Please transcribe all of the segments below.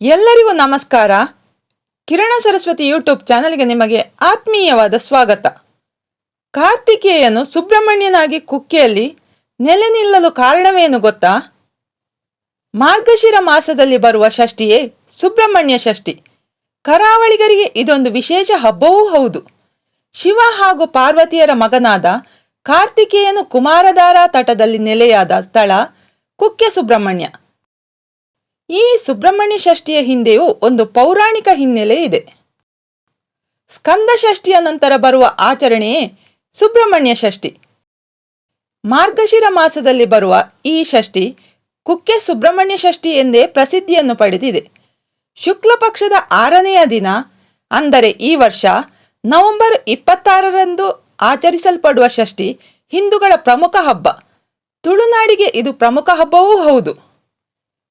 ಎಲ್ಲರಿಗೂ ನಮಸ್ಕಾರ. ಕಿರಣ ಸರಸ್ವತಿ ಯೂಟ್ಯೂಬ್ ಚಾನೆಲ್ಗೆ ನಿಮಗೆ ಆತ್ಮೀಯವಾದ ಸ್ವಾಗತ. ಕಾರ್ತಿಕೇಯನು ಸುಬ್ರಹ್ಮಣ್ಯನಾಗಿ ಕುಕ್ಕೆಯಲ್ಲಿ ನೆಲೆ ನಿಲ್ಲಲು ಕಾರಣವೇನು ಗೊತ್ತಾ? ಮಾರ್ಗಶಿರ ಮಾಸದಲ್ಲಿ ಬರುವ ಷಷ್ಠಿಯೇ ಸುಬ್ರಹ್ಮಣ್ಯ ಷಷ್ಠಿ. ಕರಾವಳಿಗರಿಗೆ ಇದೊಂದು ವಿಶೇಷ ಹಬ್ಬವೂ ಹೌದು. ಶಿವ ಹಾಗೂ ಪಾರ್ವತಿಯರ ಮಗನಾದ ಕಾರ್ತಿಕೇಯನು ಕುಮಾರಧಾರ ತಟದಲ್ಲಿ ನೆಲೆಯಾದ ಸ್ಥಳ ಕುಕ್ಕೆ ಸುಬ್ರಹ್ಮಣ್ಯ. ಈ ಸುಬ್ರಹ್ಮಣ್ಯ ಷಷ್ಠಿಯ ಹಿಂದೆಯೂ ಒಂದು ಪೌರಾಣಿಕ ಹಿನ್ನೆಲೆ ಇದೆ. ಸ್ಕಂದ ಷಷ್ಠಿಯ ನಂತರ ಬರುವ ಆಚರಣೆಯೇ ಸುಬ್ರಹ್ಮಣ್ಯ ಷಷ್ಠಿ. ಮಾರ್ಗಶಿರ ಮಾಸದಲ್ಲಿ ಬರುವ ಈ ಷಷ್ಠಿ ಕುಕ್ಕೆ ಸುಬ್ರಹ್ಮಣ್ಯ ಷಷ್ಠಿ ಎಂದೇ ಪ್ರಸಿದ್ಧಿಯನ್ನು ಪಡೆದಿದೆ. ಶುಕ್ಲ ಪಕ್ಷದ ಆರನೆಯ ದಿನ, ಅಂದರೆ ಈ ವರ್ಷ ನವೆಂಬರ್ ಇಪ್ಪತ್ತಾರರಂದು ಆಚರಿಸಲ್ಪಡುವ ಷಷ್ಠಿ ಹಿಂದೂಗಳ ಪ್ರಮುಖ ಹಬ್ಬ. ತುಳುನಾಡಿಗೆ ಇದು ಪ್ರಮುಖ ಹಬ್ಬವೂ ಹೌದು.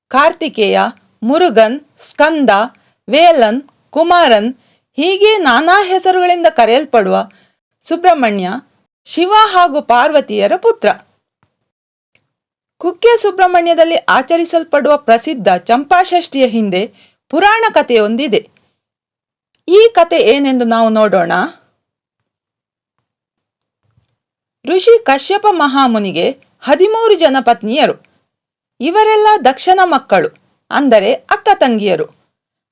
ಕಾರ್ತಿಕೇಯ, ಮುರುಗನ್, ಸ್ಕಂದ, ವೇಲನ್, ಕುಮಾರನ್ ಹೀಗೆ ನಾನಾ ಹೆಸರುಗಳಿಂದ ಕರೆಯಲ್ಪಡುವ ಸುಬ್ರಹ್ಮಣ್ಯ, ಶಿವ ಹಾಗೂ ಪಾರ್ವತಿಯರ ಪುತ್ರ. ಕುಕ್ಕೆ ಸುಬ್ರಹ್ಮಣ್ಯದಲ್ಲಿ ಆಚರಿಸಲ್ಪಡುವ ಪ್ರಸಿದ್ಧ ಚಂಪಾಷಷ್ಠಿಯ ಹಿಂದೆ ಪುರಾಣ ಕಥೆಯೊಂದಿದೆ. ಈ ಕತೆ ಏನೆಂದು ನಾವು ನೋಡೋಣ. ಋಷಿ ಕಶ್ಯಪ ಮಹಾಮುನಿಗೆ ಹದಿಮೂರು ಜನ ಪತ್ನಿಯರು ಇವರೆಲ್ಲ ದಕ್ಷನ ಮಕ್ಕಳು, ಅಂದರೆ ಅಕ್ಕ ತಂಗಿಯರು.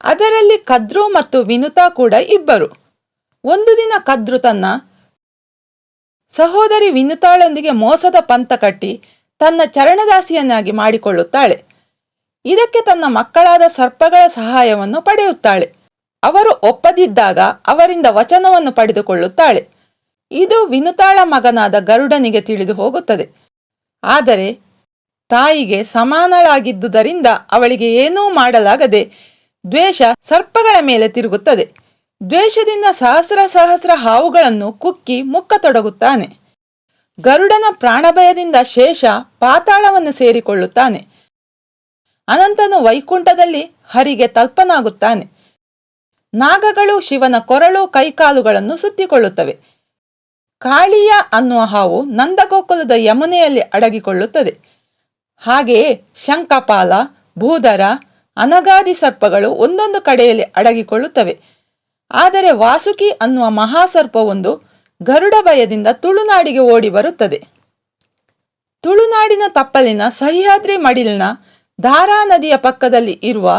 ಅದರಲ್ಲಿ ಕದ್ರು ಮತ್ತು ವಿನುತಾ ಕೂಡ ಇಬ್ಬರು. ಒಂದು ದಿನ ಕದ್ರು ತನ್ನ ಸಹೋದರಿ ವಿನುತಾಳೊಂದಿಗೆ ಮೋಸದ ಪಂಥ ಕಟ್ಟಿ ತನ್ನ ಚರಣದಾಸಿಯನ್ನಾಗಿ ಮಾಡಿಕೊಳ್ಳುತ್ತಾಳೆ. ಇದಕ್ಕೆ ತನ್ನ ಮಕ್ಕಳಾದ ಸರ್ಪಗಳ ಸಹಾಯವನ್ನು ಪಡೆಯುತ್ತಾಳೆ. ಅವರು ಒಪ್ಪದಿದ್ದಾಗ ಅವರಿಂದ ವಚನವನ್ನು ಪಡೆದುಕೊಳ್ಳುತ್ತಾಳೆ. ಇದು ವಿನುತಾಳ ಮಗನಾದ ಗರುಡನಿಗೆ ತಿಳಿದು ಹೋಗುತ್ತದೆ. ಆದರೆ ತಾಯಿಗೆ ಸಮಾನಳಾಗಿದ್ದುದರಿಂದ ಅವಳಿಗೆ ಏನೂ ಮಾಡಲಾಗದೆ ದ್ವೇಷ ಸರ್ಪಗಳ ಮೇಲೆ ತಿರುಗುತ್ತದೆ. ದ್ವೇಷದಿಂದ ಸಹಸ್ರ ಸಹಸ್ರ ಹಾವುಗಳನ್ನು ಕುಕ್ಕಿ ಮುಕ್ಕ ತೊಡಗುತ್ತಾನೆ. ಗರುಡನ ಪ್ರಾಣಭಯದಿಂದ ಶೇಷ ಪಾತಾಳವನ್ನು ಸೇರಿಕೊಳ್ಳುತ್ತಾನೆ. ಅನಂತನು ವೈಕುಂಠದಲ್ಲಿ ಹರಿಗೆ ತಲ್ಪನಾಗುತ್ತಾನೆ. ನಾಗಗಳು ಶಿವನ ಕೊರಳು ಕೈಕಾಲುಗಳನ್ನು ಸುತ್ತಿಕೊಳ್ಳುತ್ತವೆ. ಕಾಳಿಯ ಅನ್ನುವ ಹಾವು ನಂದಗೋಕುಲದ ಯಮುನೆಯಲ್ಲಿ ಅಡಗಿಕೊಳ್ಳುತ್ತದೆ. ಹಾಗೆಯೇ ಶಂಖಪಾಲ, ಭೂಧರ, ಅನಗಾದಿ ಸರ್ಪಗಳು ಒಂದೊಂದು ಕಡೆಯಲ್ಲಿ ಅಡಗಿಕೊಳ್ಳುತ್ತವೆ. ಆದರೆ ವಾಸುಕಿ ಅನ್ನುವ ಮಹಾಸರ್ಪವೊಂದು ಗರುಡ ಭಯದಿಂದ ತುಳುನಾಡಿಗೆ ಓಡಿ ಬರುತ್ತದೆ ತುಳುನಾಡಿನ ತಪ್ಪಲಿನ ಸಹ್ಯಾದ್ರಿ ಮಡಿಲಿನ ಧಾರಾ ನದಿಯ ಪಕ್ಕದಲ್ಲಿ ಇರುವ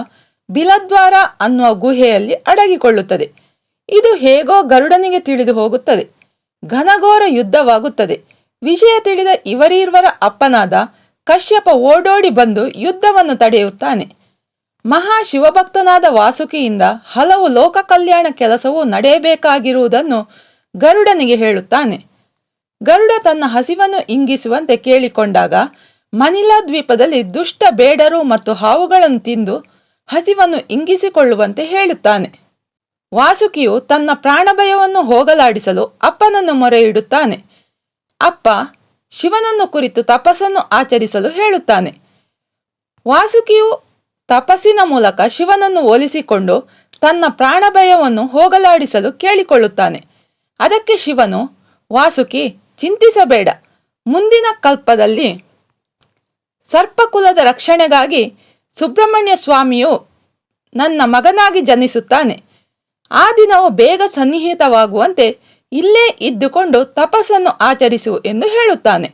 ಬಿಲದ್ವಾರ ಅನ್ನುವ ಗುಹೆಯಲ್ಲಿ ಅಡಗಿಕೊಳ್ಳುತ್ತದೆ. ಇದು ಹೇಗೋ ಗರುಡನಿಗೆ ತಿಳಿದು ಹೋಗುತ್ತದೆ. ಘನಘೋರ ಯುದ್ಧವಾಗುತ್ತದೆ. ವಿಷಯ ತಿಳಿದ ಇವರೀರ್ವರ ಅಪ್ಪನಾದ ಕಶ್ಯಪ ಓಡೋಡಿ ಬಂದು ಯುದ್ಧವನ್ನು ತಡೆಯುತ್ತಾನೆ. ಮಹಾ ಶಿವಭಕ್ತನಾದ ವಾಸುಕಿಯಿಂದ ಹಲವು ಲೋಕ ಕಲ್ಯಾಣ ಕೆಲಸವು ನಡೆಯಬೇಕಾಗಿರುವುದನ್ನು ಗರುಡನಿಗೆ ಹೇಳುತ್ತಾನೆ. ಗರುಡ ತನ್ನ ಹಸಿವನ್ನು ಇಂಗಿಸುವಂತೆ ಕೇಳಿಕೊಂಡಾಗ ಮನಿಲಾ ದ್ವೀಪದಲ್ಲಿ ದುಷ್ಟ ಬೇಡರು ಮತ್ತು ಹಾವುಗಳನ್ನು ತಿಂದು ಹಸಿವನ್ನು ಇಂಗಿಸಿಕೊಳ್ಳುವಂತೆ ಹೇಳುತ್ತಾನೆ. ವಾಸುಕಿಯು ತನ್ನ ಪ್ರಾಣಭಯವನ್ನು ಹೋಗಲಾಡಿಸಲು ಅಪ್ಪನನ್ನು ಮೊರೆ ಇಡುತ್ತಾನೆ ಅಪ್ಪ ಶಿವನನ್ನು ಕುರಿತು ತಪಸ್ಸನ್ನು ಆಚರಿಸಲು ಹೇಳುತ್ತಾನೆ. ವಾಸುಕಿಯು ತಪಸ್ಸಿನ ಮೂಲಕ ಶಿವನನ್ನು ಒಲಿಸಿಕೊಂಡು ತನ್ನ ಪ್ರಾಣಭಯವನ್ನು ಹೋಗಲಾಡಿಸಲು ಕೇಳಿಕೊಳ್ಳುತ್ತಾನೆ. ಅದಕ್ಕೆ ಶಿವನು, ವಾಸುಕಿ, ಚಿಂತಿಸಬೇಡ. ಮುಂದಿನ ಕಲ್ಪದಲ್ಲಿ ಸರ್ಪಕುಲದ ರಕ್ಷಣೆಗಾಗಿ ಸುಬ್ರಹ್ಮಣ್ಯ ಸ್ವಾಮಿಯು ನನ್ನ ಮಗನಾಗಿ ಜನಿಸುತ್ತಾನೆ. ಆ ದಿನವು ಬೇಗ ಸನ್ನಿಹಿತವಾಗುವಂತೆ ಇಲ್ಲೇ ಇದ್ದುಕೊಂಡು ತಪಸ್ಸನ್ನು ಆಚರಿಸು ಎಂದು ಹೇಳುತ್ತಾನೆ.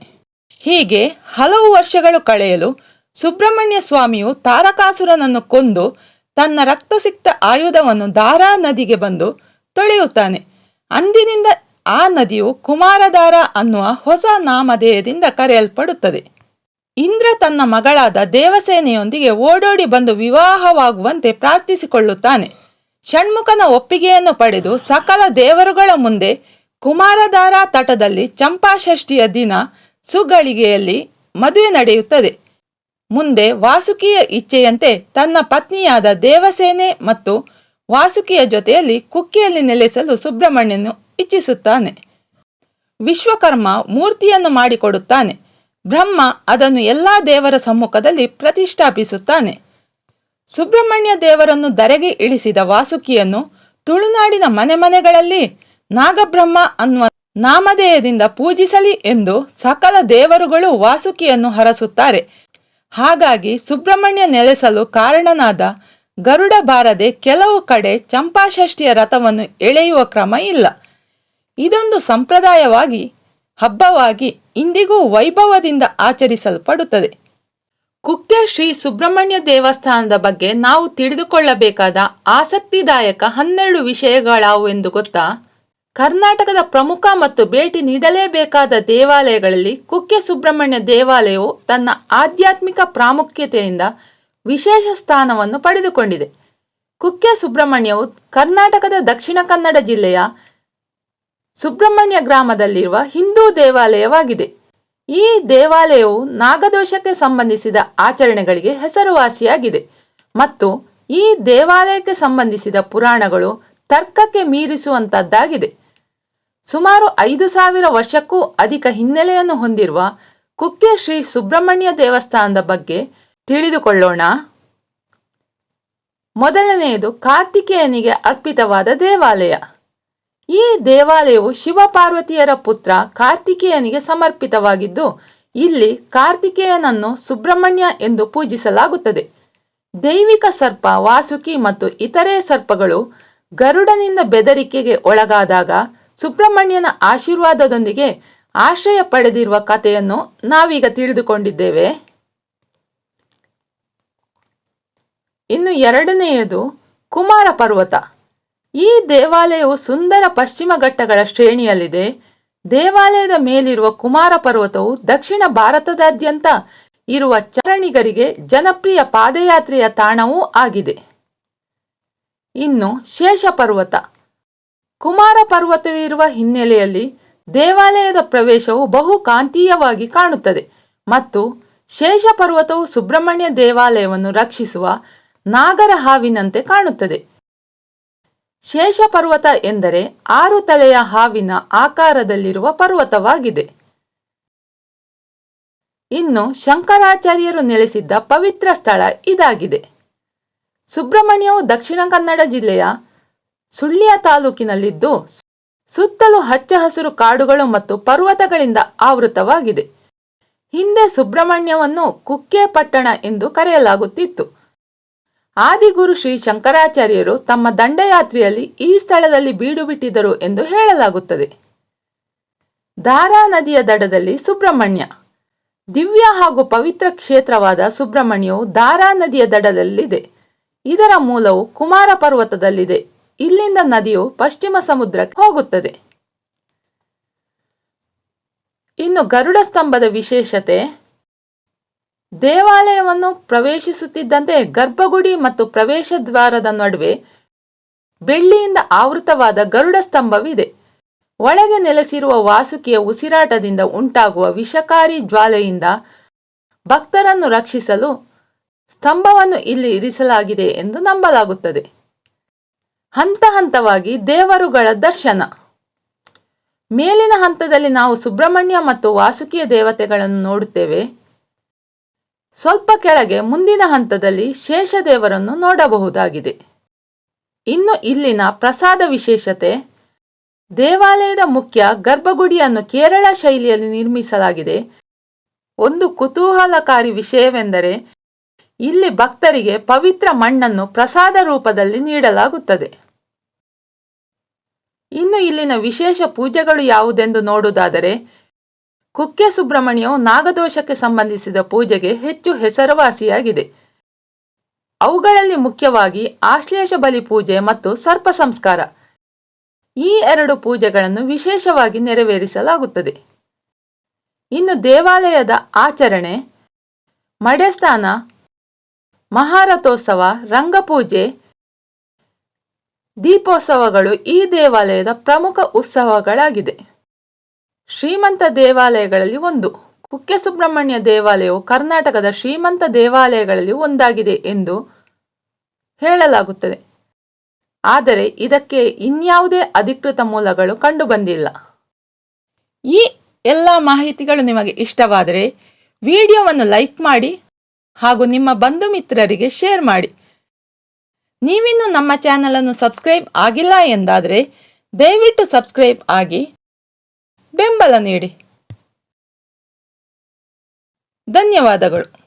ಹೀಗೆ ಹಲವು ವರ್ಷಗಳು ಕಳೆಯಲು ಸುಬ್ರಹ್ಮಣ್ಯ ಸ್ವಾಮಿಯು ತಾರಕಾಸುರನನ್ನು ಕೊಂದು ತನ್ನ ರಕ್ತಸಿಕ್ತ ಆಯುಧವನ್ನು ದಾರಾ ನದಿಗೆ ಬಂದು ತೊಳೆಯುತ್ತಾನೆ. ಅಂದಿನಿಂದ ಆ ನದಿಯು ಕುಮಾರಧಾರ ಅನ್ನುವ ಹೊಸ ನಾಮಧೇಯದಿಂದ ಕರೆಯಲ್ಪಡುತ್ತದೆ. ಇಂದ್ರ ತನ್ನ ಮಗಳಾದ ದೇವಸೇನೆಯೊಂದಿಗೆ ಓಡೋಡಿ ಬಂದು ವಿವಾಹವಾಗುವಂತೆ ಪ್ರಾರ್ಥಿಸಿಕೊಳ್ಳುತ್ತಾನೆ. ಷಣ್ಮುಖನ ಒಪ್ಪಿಗೆಯನ್ನು ಪಡೆದು ಸಕಲ ದೇವರುಗಳ ಮುಂದೆ ಕುಮಾರಧಾರ ತಟದಲ್ಲಿ ಚಂಪಾಷಷ್ಠಿಯ ದಿನ ಸುಗಳಿಗೆಯಲ್ಲಿ ಮದುವೆ ನಡೆಯುತ್ತದೆ. ಮುಂದೆ ವಾಸುಕಿಯ ಇಚ್ಛೆಯಂತೆ ತನ್ನ ಪತ್ನಿಯಾದ ದೇವಸೇನೆ ಮತ್ತು ವಾಸುಕಿಯ ಜೊತೆಯಲ್ಲಿ ಕುಕ್ಕಿಯಲ್ಲಿ ನೆಲೆಸಲು ಸುಬ್ರಹ್ಮಣ್ಯನು ಇಚ್ಛಿಸುತ್ತಾನೆ. ವಿಶ್ವಕರ್ಮ ಮೂರ್ತಿಯನ್ನು ಮಾಡಿಕೊಡುತ್ತಾನೆ. ಬ್ರಹ್ಮ ಅದನ್ನು ಎಲ್ಲಾ ದೇವರ ಸಮ್ಮುಖದಲ್ಲಿ ಪ್ರತಿಷ್ಠಾಪಿಸುತ್ತಾನೆ. ಸುಬ್ರಹ್ಮಣ್ಯ ದೇವರನ್ನು ಧರೆಗೆ ಇಳಿಸಿದ ವಾಸುಕಿಯನ್ನು ತುಳುನಾಡಿನ ಮನೆ ಮನೆಗಳಲ್ಲಿ ನಾಗಬ್ರಹ್ಮ ಅನ್ನುವ ನಾಮಧೇಯದಿಂದ ಪೂಜಿಸಲಿ ಎಂದು ಸಕಲ ದೇವರುಗಳು ವಾಸುಕಿಯನ್ನು ಹರಸುತ್ತಾರೆ. ಹಾಗಾಗಿ ಸುಬ್ರಹ್ಮಣ್ಯ ನೆಲೆಸಲು ಕಾರಣನಾದ ಗರುಡ ಬಾರದೆ ಕೆಲವು ಕಡೆ ಚಂಪಾಷಷ್ಠಿಯ ರಥವನ್ನು ಎಳೆಯುವ ಕ್ರಮ ಇಲ್ಲ. ಇದೊಂದು ಸಂಪ್ರದಾಯವಾಗಿ, ಹಬ್ಬವಾಗಿ ಇಂದಿಗೂ ವೈಭವದಿಂದ ಆಚರಿಸಲ್ಪಡುತ್ತದೆ. ಕುಕ್ಕೆ ಶ್ರೀ ಸುಬ್ರಹ್ಮಣ್ಯ ದೇವಸ್ಥಾನದ ಬಗ್ಗೆ ನಾವು ತಿಳಿದುಕೊಳ್ಳಬೇಕಾದ ಆಸಕ್ತಿದಾಯಕ ಹನ್ನೆರಡು ವಿಷಯಗಳಾವು ಎಂದು ಗೊತ್ತಾ? ಕರ್ನಾಟಕದ ಪ್ರಮುಖ ಮತ್ತು ಭೇಟಿ ನೀಡಲೇಬೇಕಾದ ದೇವಾಲಯಗಳಲ್ಲಿ ಕುಕ್ಕೆ ಸುಬ್ರಹ್ಮಣ್ಯ ದೇವಾಲಯವು ತನ್ನ ಆಧ್ಯಾತ್ಮಿಕ ಪ್ರಾಮುಖ್ಯತೆಯಿಂದ ವಿಶೇಷ ಸ್ಥಾನವನ್ನು ಪಡೆದುಕೊಂಡಿದೆ. ಕುಕ್ಕೆ ಸುಬ್ರಹ್ಮಣ್ಯವು ಕರ್ನಾಟಕದ ದಕ್ಷಿಣ ಕನ್ನಡ ಜಿಲ್ಲೆಯ ಸುಬ್ರಹ್ಮಣ್ಯ ಗ್ರಾಮದಲ್ಲಿರುವ ಹಿಂದೂ ದೇವಾಲಯವಾಗಿದೆ. ಈ ದೇವಾಲಯವು ನಾಗದೋಷಕ್ಕೆ ಸಂಬಂಧಿಸಿದ ಆಚರಣೆಗಳಿಗೆ ಹೆಸರುವಾಸಿಯಾಗಿದೆ. ಮತ್ತು ಈ ದೇವಾಲಯಕ್ಕೆ ಸಂಬಂಧಿಸಿದ ಪುರಾಣಗಳು ತರ್ಕಕ್ಕೆ ಮೀರಿಸುವಂತದ್ದಾಗಿದೆ. ಸುಮಾರು ಐದು ಸಾವಿರ ವರ್ಷಕ್ಕೂ ಅಧಿಕ ಹಿನ್ನೆಲೆಯನ್ನು ಹೊಂದಿರುವ ಕುಕ್ಕೆ ಶ್ರೀ ಸುಬ್ರಹ್ಮಣ್ಯ ದೇವಸ್ಥಾನದ ಬಗ್ಗೆ ತಿಳಿದುಕೊಳ್ಳೋಣ. ಮೊದಲನೆಯದು ಕಾರ್ತಿಕೇಯನಿಗೆ ಅರ್ಪಿತವಾದ ದೇವಾಲಯ. ಈ ದೇವಾಲಯವು ಶಿವಪಾರ್ವತಿಯರ ಪುತ್ರ ಕಾರ್ತಿಕೇಯನಿಗೆ ಸಮರ್ಪಿತವಾಗಿದ್ದು, ಇಲ್ಲಿ ಕಾರ್ತಿಕೇಯನನ್ನು ಸುಬ್ರಹ್ಮಣ್ಯ ಎಂದು ಪೂಜಿಸಲಾಗುತ್ತದೆ. ದೈವಿಕ ಸರ್ಪ, ವಾಸುಕಿ ಮತ್ತು ಇತರೆ ಸರ್ಪಗಳು ಗರುಡನಿಂದ ಬೆದರಿಕೆಗೆ ಒಳಗಾದಾಗ ಸುಬ್ರಹ್ಮಣ್ಯನ ಆಶೀರ್ವಾದದೊಂದಿಗೆ ಆಶ್ರಯ ಪಡೆದಿರುವ ಕಥೆಯನ್ನು ನಾವೀಗ ತಿಳಿದುಕೊಂಡಿದ್ದೇವೆ. ಇನ್ನು ಎರಡನೆಯದು ಕುಮಾರ ಪರ್ವತ. ಈ ದೇವಾಲಯವು ಸುಂದರ ಪಶ್ಚಿಮ ಘಟ್ಟಗಳ ಶ್ರೇಣಿಯಲ್ಲಿದೆ. ದೇವಾಲಯದ ಮೇಲಿರುವ ಕುಮಾರ ಪರ್ವತವು ದಕ್ಷಿಣ ಭಾರತದಾದ್ಯಂತ ಇರುವ ಚರಣಿಗರಿಗೆ ಜನಪ್ರಿಯ ಪಾದಯಾತ್ರೆಯ ತಾಣವೂ ಆಗಿದೆ. ಇನ್ನು ಶೇಷ ಪರ್ವತ. ಕುಮಾರ ಪರ್ವತವಿರುವ ಹಿನ್ನೆಲೆಯಲ್ಲಿ ದೇವಾಲಯದ ಪ್ರವೇಶವು ಬಹು ಕಾಂತೀಯವಾಗಿ ಕಾಣುತ್ತದೆ ಮತ್ತು ಶೇಷ ಪರ್ವತವು ಸುಬ್ರಹ್ಮಣ್ಯ ದೇವಾಲಯವನ್ನು ರಕ್ಷಿಸುವ ನಾಗರ ಹಾವಿನಂತೆ ಕಾಣುತ್ತದೆ. ಶೇಷ ಪರ್ವತ ಎಂದರೆ ಆರು ತಲೆಯ ಹಾವಿನ ಆಕಾರದಲ್ಲಿರುವ ಪರ್ವತವಾಗಿದೆ. ಇನ್ನು ಶಂಕರಾಚಾರ್ಯರು ನೆಲೆಸಿದ್ದ ಪವಿತ್ರ ಸ್ಥಳ ಇದಾಗಿದೆ. ಸುಬ್ರಹ್ಮಣ್ಯವು ದಕ್ಷಿಣ ಕನ್ನಡ ಜಿಲ್ಲೆಯ ಸುಳ್ಯ ತಾಲೂಕಿನಲ್ಲಿದ್ದು, ಸುತ್ತಲೂ ಹಚ್ಚ ಹಸಿರು ಕಾಡುಗಳು ಮತ್ತು ಪರ್ವತಗಳಿಂದ ಆವೃತವಾಗಿದೆ. ಹಿಂದೆ ಸುಬ್ರಹ್ಮಣ್ಯವನ್ನು ಕುಕ್ಕೆ ಪಟ್ಟಣ ಎಂದು ಕರೆಯಲಾಗುತ್ತಿತ್ತು. ಆದಿಗುರು ಶ್ರೀ ಶಂಕರಾಚಾರ್ಯರು ತಮ್ಮ ದಂಡಯಾತ್ರೆಯಲ್ಲಿ ಈ ಸ್ಥಳದಲ್ಲಿ ಬೀಡು ಬಿಟ್ಟಿದ್ದರು ಎಂದು ಹೇಳಲಾಗುತ್ತದೆ. ದಾರಾ ನದಿಯ ದಡದಲ್ಲಿ ಸುಬ್ರಹ್ಮಣ್ಯ. ದಿವ್ಯ ಹಾಗೂ ಪವಿತ್ರ ಕ್ಷೇತ್ರವಾದ ಸುಬ್ರಹ್ಮಣ್ಯವು ದಾರಾ ನದಿಯ ದಡದಲ್ಲಿದೆ. ಇದರ ಮೂಲವು ಕುಮಾರ ಪರ್ವತದಲ್ಲಿದೆ. ಇಲ್ಲಿಂದ ನದಿಯು ಪಶ್ಚಿಮ ಸಮುದ್ರಕ್ಕೆ ಹೋಗುತ್ತದೆ. ಇನ್ನು ಗರುಡ ಸ್ತಂಭದ ವಿಶೇಷತೆ ದೇವಾಲಯವನ್ನು ಪ್ರವೇಶಿಸುತ್ತಿದ್ದಂತೆ ಗರ್ಭಗುಡಿ ಮತ್ತು ಪ್ರವೇಶ ದ್ವಾರದ ನಡುವೆ ಬೆಳ್ಳಿಯಿಂದ ಆವೃತವಾದ ಗರುಡ ಸ್ತಂಭವಿದೆ. ಒಳಗೆ ನೆಲೆಸಿರುವ ವಾಸುಕಿಯ ಉಸಿರಾಟದಿಂದ ಉಂಟಾಗುವ ವಿಷಕಾರಿ ಜ್ವಾಲೆಯಿಂದ ಭಕ್ತರನ್ನು ರಕ್ಷಿಸಲು ಸ್ತಂಭವನ್ನು ಇಲ್ಲಿ ಇರಿಸಲಾಗಿದೆ ಎಂದು ನಂಬಲಾಗುತ್ತದೆ. ಹಂತ ಹಂತವಾಗಿ ದೇವರುಗಳ ದರ್ಶನ. ಮೇಲಿನ ಹಂತದಲ್ಲಿ ನಾವು ಸುಬ್ರಹ್ಮಣ್ಯ ಮತ್ತು ವಾಸುಕಿಯ ದೇವತೆಗಳನ್ನು ನೋಡುತ್ತೇವೆ. ಸ್ವಲ್ಪ ಕೆಳಗೆ ಮುಂದಿನ ಹಂತದಲ್ಲಿ ಶೇಷದೇವರನ್ನು ನೋಡಬಹುದಾಗಿದೆ. ಇನ್ನು ಇಲ್ಲಿನ ಪ್ರಸಾದ ವಿಶೇಷತೆ, ದೇವಾಲಯದ ಮುಖ್ಯ ಗರ್ಭಗುಡಿಯನ್ನು ಕೇರಳ ಶೈಲಿಯಲ್ಲಿ ನಿರ್ಮಿಸಲಾಗಿದೆ. ಒಂದು ಕುತೂಹಲಕಾರಿ ವಿಷಯವೆಂದರೆ, ಇಲ್ಲಿ ಭಕ್ತರಿಗೆ ಪವಿತ್ರ ಮಣ್ಣನ್ನು ಪ್ರಸಾದ ರೂಪದಲ್ಲಿ ನೀಡಲಾಗುತ್ತದೆ. ಇನ್ನು ಇಲ್ಲಿನ ವಿಶೇಷ ಪೂಜೆಗಳು ಯಾವುದೆಂದು ನೋಡುವುದಾದರೆ ಕುಕ್ಕೆ ಸುಬ್ರಹ್ಮಣ್ಯವು ನಾಗದೋಷಕ್ಕೆ ಸಂಬಂಧಿಸಿದ ಪೂಜೆಗೆ ಹೆಚ್ಚು ಹೆಸರುವಾಸಿಯಾಗಿದೆ. ಅವುಗಳಲ್ಲಿ ಮುಖ್ಯವಾಗಿ ಆಶ್ಲೇಷ ಬಲಿ ಪೂಜೆ ಮತ್ತು ಸರ್ಪ ಸಂಸ್ಕಾರ. ಈ ಎರಡು ಪೂಜೆಗಳನ್ನು ವಿಶೇಷವಾಗಿ ನೆರವೇರಿಸಲಾಗುತ್ತದೆ. ಇನ್ನು ದೇವಾಲಯದ ಆಚರಣೆ ಮಡೆಸ್ಥಾನ ಮಹಾರಥೋತ್ಸವ, ರಂಗಪೂಜೆ, ದೀಪೋತ್ಸವಗಳು ಈ ದೇವಾಲಯದ ಪ್ರಮುಖ ಉತ್ಸವಗಳಾಗಿದೆ. ಶ್ರೀಮಂತ ದೇವಾಲಯಗಳಲ್ಲಿ ಒಂದು. ಕುಕ್ಕೆ ಸುಬ್ರಹ್ಮಣ್ಯ ದೇವಾಲಯವು ಕರ್ನಾಟಕದ ಶ್ರೀಮಂತ ದೇವಾಲಯಗಳಲ್ಲಿ ಒಂದಾಗಿದೆ ಎಂದು ಹೇಳಲಾಗುತ್ತದೆ. ಆದರೆ ಇದಕ್ಕೆ ಇನ್ಯಾವುದೇ ಅಧಿಕೃತ ಮೂಲಗಳು ಕಂಡುಬಂದಿಲ್ಲ. ಈ ಎಲ್ಲ ಮಾಹಿತಿಗಳು ನಿಮಗೆ ಇಷ್ಟವಾದರೆ ವಿಡಿಯೋವನ್ನು ಲೈಕ್ ಮಾಡಿ ಹಾಗೂ ನಿಮ್ಮ ಬಂಧು ಮಿತ್ರರಿಗೆ ಶೇರ್ ಮಾಡಿ. ನೀವಿನ್ನೂ ನಮ್ಮ ಚಾನಲನ್ನು ಸಬ್ಸ್ಕ್ರೈಬ್ ಆಗಿಲ್ಲ ಎಂದಾದರೆ ದಯವಿಟ್ಟು ಸಬ್ಸ್ಕ್ರೈಬ್ ಆಗಿ ಬೆಂಬಲ ನೀಡಿ. ಧನ್ಯವಾದಗಳು.